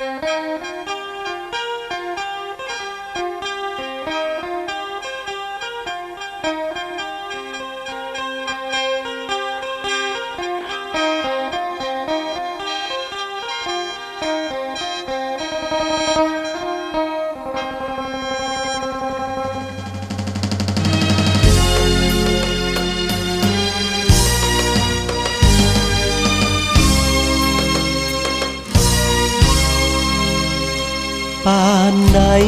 ป่ นใด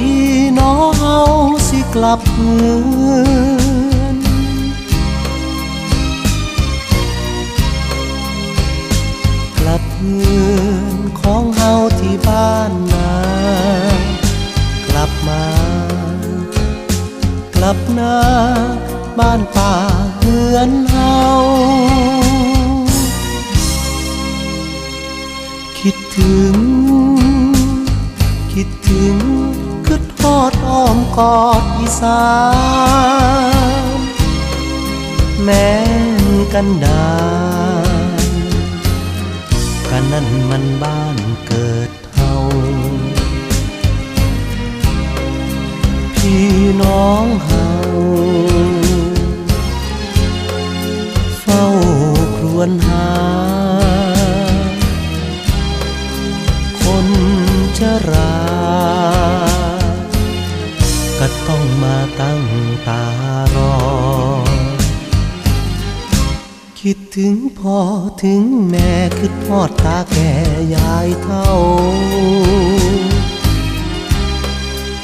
น้อเฮาสิกลับเมือนกลับเมือนของเฮาที่บ้านนากลับมา กลับนาบ้านป่าเฮือนเฮาคิดถึง คิดถึง อดอีสานแม้นกันดานกันนั่นมันบ้านเกิดเฮาพี่น้องเฮาเฝ้าครวญหา คนชราก็ ต้องมาตั้งตารอ คิดถึงพ่อถึงแม่คิดพ่อตาแก่ยายเท่า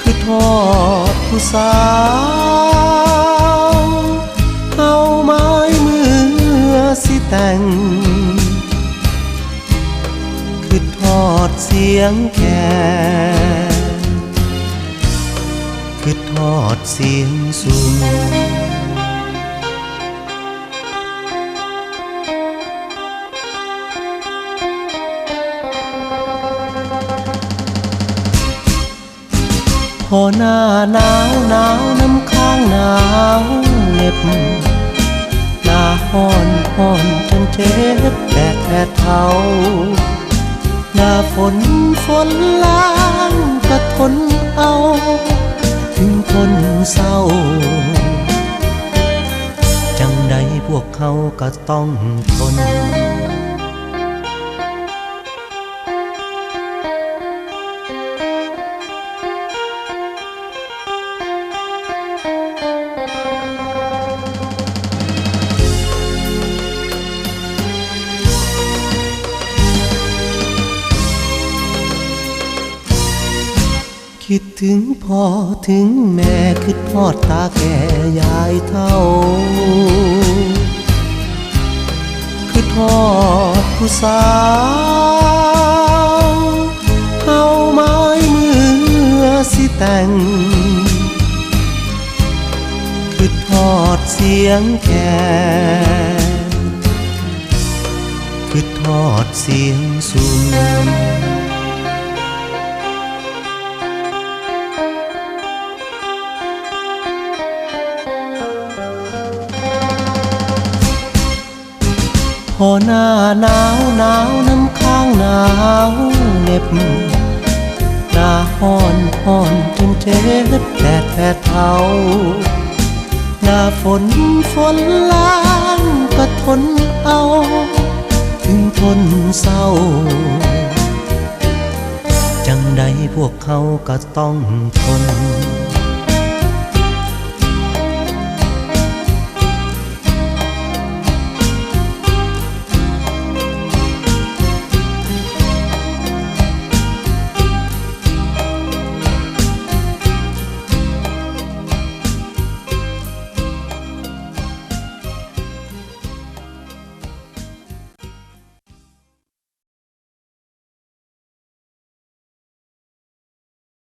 คือทอดผู้สาวเอาไม้มือสิแต่งคือทอดเสียงแค เสียงสูงพอหน้าหนาวหนาวน้ำค้างหนาวเหน็บหน้าห้อนห้อนจนเจ็บแดดแผดเผาหน้าฝนฝนล้างก็ทนเอา คนเศร้า จังใดพวกเขาก็ต้องทน คิดถึงพ่อถึงแม่คิดพอดตาแก่ยายเท่าคือทอดผู้สาวเอาไม้มือสิแต่งคือทอดเสียงแคนคือทอดเสียงสูง พอหน้าหนาวหนาวน้ำค้างหนาวเหน็บหน้าห้อนห้อนจนเจ็บแดดแผดเผาหน้าฝนฝนล้างก็ทนเอา ถึงทนเศร้า จังใดพวกเขาก็ต้องทน